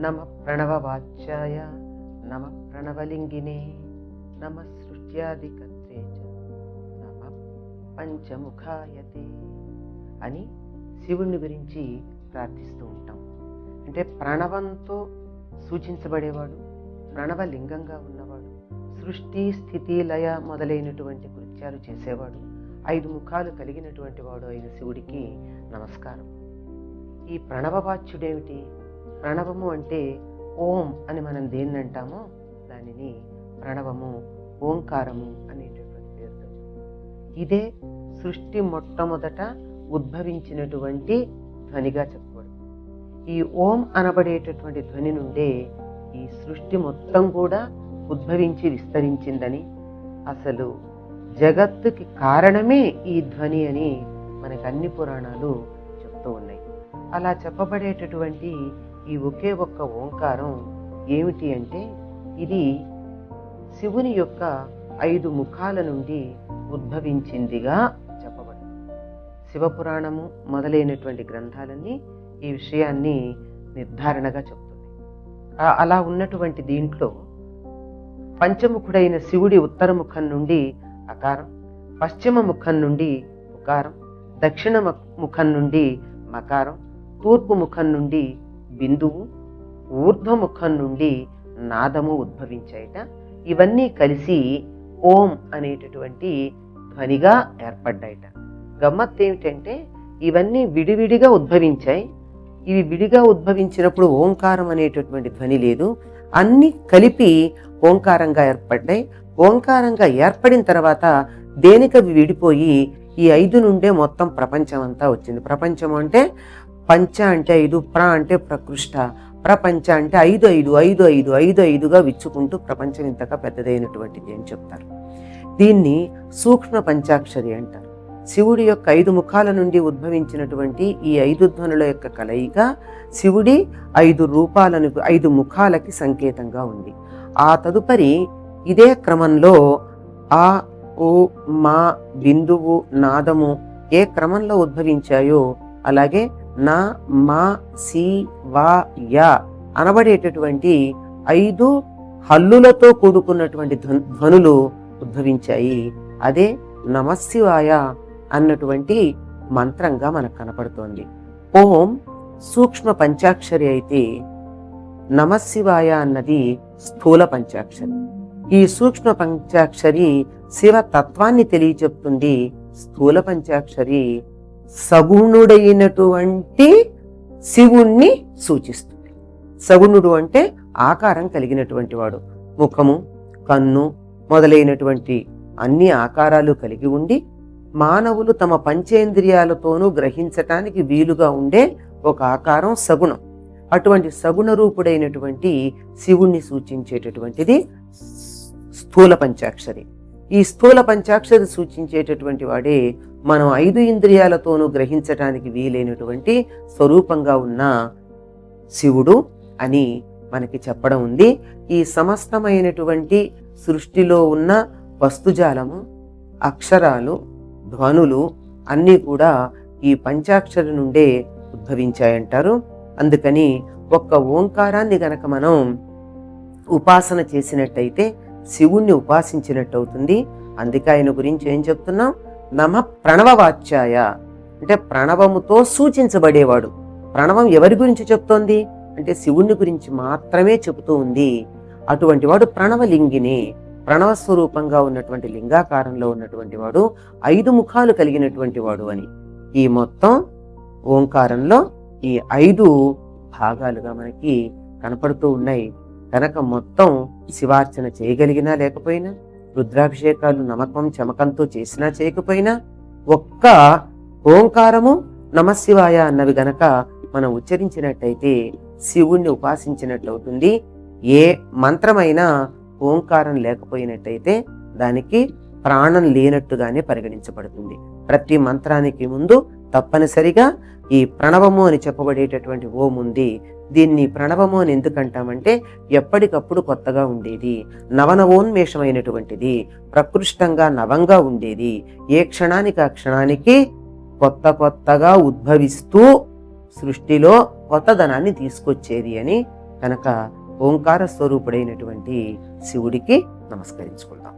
నమ ప్రణవవాచ్యాయ నమ ప్రణవలింగినే నమ సృష్ట్యాదికర్త్రే నమ పంచముఖాయతే అని శివుణ్ణి గురించి ప్రార్థిస్తూ ఉంటాం. అంటే ప్రణవంతో సూచించబడేవాడు ప్రణవలింగంగా ఉన్నవాడు సృష్టి స్థితి లయ మొదలైనటువంటి కృత్యాలు చేసేవాడు ఐదు ముఖాలు కలిగినటువంటి వాడు అయిన శివుడికి నమస్కారం. ఈ ప్రణవవాచ్యుడేమిటి? ప్రణవము అంటే ఓం అని మనం దేన్ని అంటామో దానిని ప్రణవము ఓంకారము అనేటటువంటి పేరుతో ఇదే సృష్టి మొట్టమొదట ఉద్భవించినటువంటి ధ్వనిగా చెప్పుకోవడం ఈ ఓం అనబడేటటువంటి ధ్వని నుండే ఈ సృష్టి మొత్తం కూడా ఉద్భవించి విస్తరించిందని అసలు జగత్తుకి కారణమే ఈ ధ్వని అని మనకు అన్ని పురాణాలు చెప్తూ ఉన్నాయి. అలా చెప్పబడేటటువంటి ఈ ఒకే ఒక్క ఓంకారం ఏమిటి అంటే ఇది శివుని యొక్క ఐదు ముఖాల నుండి ఉద్భవించిందిగా చెప్పబడింది. శివపురాణము మొదలైనటువంటి గ్రంథాలన్నీ ఈ విషయాన్ని నిర్ధారణగా చెప్తున్నాయి. అలా ఉన్నటువంటి దీంట్లో పంచముఖుడైన శివుడి ఉత్తర ముఖం నుండి అకారం పశ్చిమ ముఖం నుండి ఉకారం దక్షిణ ముఖం నుండి మకారం తూర్పు ముఖం నుండి బిందువు ఊర్ధ్వముఖం నుండి నాదము ఉద్భవించాయట ఇవన్నీ కలిసి ఓం అనేటటువంటి ధ్వనిగా ఏర్పడ్డాయట. గమ్మత్ ఏమిటంటే ఇవన్నీ విడివిడిగా ఉద్భవించాయి. ఇవి విడిగా ఉద్భవించినప్పుడు ఓంకారం అనేటటువంటి ధ్వని లేదు. అన్నీ కలిపి ఓంకారంగా ఏర్పడ్డాయి. ఓంకారంగా ఏర్పడిన తర్వాత దేనికవి విడిపోయి ఈ ఐదు నుండే మొత్తం ప్రపంచం అంతా వచ్చింది. ప్రపంచం అంటే పంచ అంటే ఐదు ప్ర అంటే ప్రకృష్ట. ప్రపంచ అంటే ఐదు ఐదు ఐదు ఐదు ఐదు ఐదుగా విచ్చుకుంటూ ప్రపంచం ఇంతగా పెద్దదైనటువంటిది అని చెప్తారు. దీన్ని సూక్ష్మ పంచాక్షరి అంటారు. శివుడి యొక్క ఐదు ముఖాల నుండి ఉద్భవించినటువంటి ఈ ఐదు ధ్వనుల యొక్క కలయిక శివుడి ఐదు రూపాలను ఐదు ముఖాలకి సంకేతంగా ఉంది. ఆ తదుపరి ఇదే క్రమంలో ఆ ఓ మా బిందువు నాదము ఏ క్రమంలో ఉద్భవించాయో అలాగే నా మా సి వా యా అనబడేటటువంటి ఐదు హల్లులతో కూడుకున్నటువంటి ధ్వనులు ఉద్భవించాయి. అదే నమశివాయ అన్నటువంటి మంత్రంగా మనకు కనపడుతోంది. ఓం సూక్ష్మ పంచాక్షరి అయితే నమశివాయ అన్నది స్థూల పంచాక్షరి. ఈ సూక్ష్మ పంచాక్షరి శివ తత్వాన్ని తెలియచెప్తుంది స్థూల పంచాక్షరి సగుణుడైనటువంటి శివుణ్ణి సూచిస్తుంది. సగుణుడు అంటే ఆకారం కలిగినటువంటి వాడు. ముఖము కన్ను మొదలైనటువంటి అన్ని ఆకారాలు కలిగి ఉండి మానవులు తమ పంచేంద్రియాలతోనూ గ్రహించటానికి వీలుగా ఉండే ఒక ఆకారం సగుణం. అటువంటి సగుణ రూపుడైనటువంటి శివుణ్ణి సూచించేటటువంటిది స్థూల పంచాక్షరి. ఈ స్థూల పంచాక్షరి సూచించేటటువంటి వాడే మనం ఐదు ఇంద్రియాలతోనూ గ్రహించటానికి వీలైనటువంటి స్వరూపంగా ఉన్న శివుడు అని మనకి చెప్పడం ఉంది. ఈ సమస్తమైనటువంటి సృష్టిలో ఉన్న వస్తుజాలము అక్షరాలు ధ్వనులు అన్నీ కూడా ఈ పంచాక్షరి నుండే ఉద్భవించాయంటారు. అందుకని ఒక్క ఓంకారాన్ని గనక మనం ఉపాసన చేసినట్టయితే శివుణ్ణి ఉపాసించినట్టు అవుతుంది అందుకే ఆయన గురించి ఏం చెప్తున్నాం? నమ ప్రణవవాచ్యాయ. అంటే ప్రణవముతో సూచించబడేవాడు. ప్రణవం ఎవరి గురించి చెప్తోంది? అంటే శివుణ్ణి గురించి మాత్రమే చెబుతూ ఉంది. అటువంటి వాడు ప్రణవలింగిని. ప్రణవ స్వరూపంగా ఉన్నటువంటి లింగాకారంలో ఉన్నటువంటి వాడు ఐదు ముఖాలు కలిగినటువంటి వాడు అని. ఈ మొత్తం ఓంకారంలో ఈ ఐదు భాగాలుగా మనకి కనపడుతూ ఉన్నాయి. కనుక మొత్తం శివార్చన చేయగలిగినా లేకపోయినా రుద్రాభిషేకాలు నమ్మకం చమకంతో చేసినా చేయకపోయినా ఒక్క ఓంకారము నమశివాయ అన్నవి గనక మనం ఉచ్చరించినట్టయితే శివుణ్ణి ఉపాసించినట్లు అవుతుంది ఏ మంత్రమైనా ఓంకారం లేకపోయినట్టయితే దానికి ప్రాణం లేనట్టుగానే పరిగణించబడుతుంది. ప్రతి మంత్రానికి ముందు తప్పనిసరిగా ఈ ప్రణవము అని చెప్పబడేటటువంటి ఓం ఉంది. దీన్ని ప్రణవము అని ఎందుకంటామంటే ఎప్పటికప్పుడు కొత్తగా ఉండేది. నవనవోన్మేషమైనటువంటిది. ప్రకృష్టంగా నవంగా ఉండేది. ఏ క్షణానికి ఆ క్షణానికి కొత్త కొత్తగా ఉద్భవిస్తూ సృష్టిలో కొత్తదనాన్ని తీసుకొచ్చేది అని కనుక ఓంకార స్వరూపుడైనటువంటి శివుడికి నమస్కరించుకుందాం.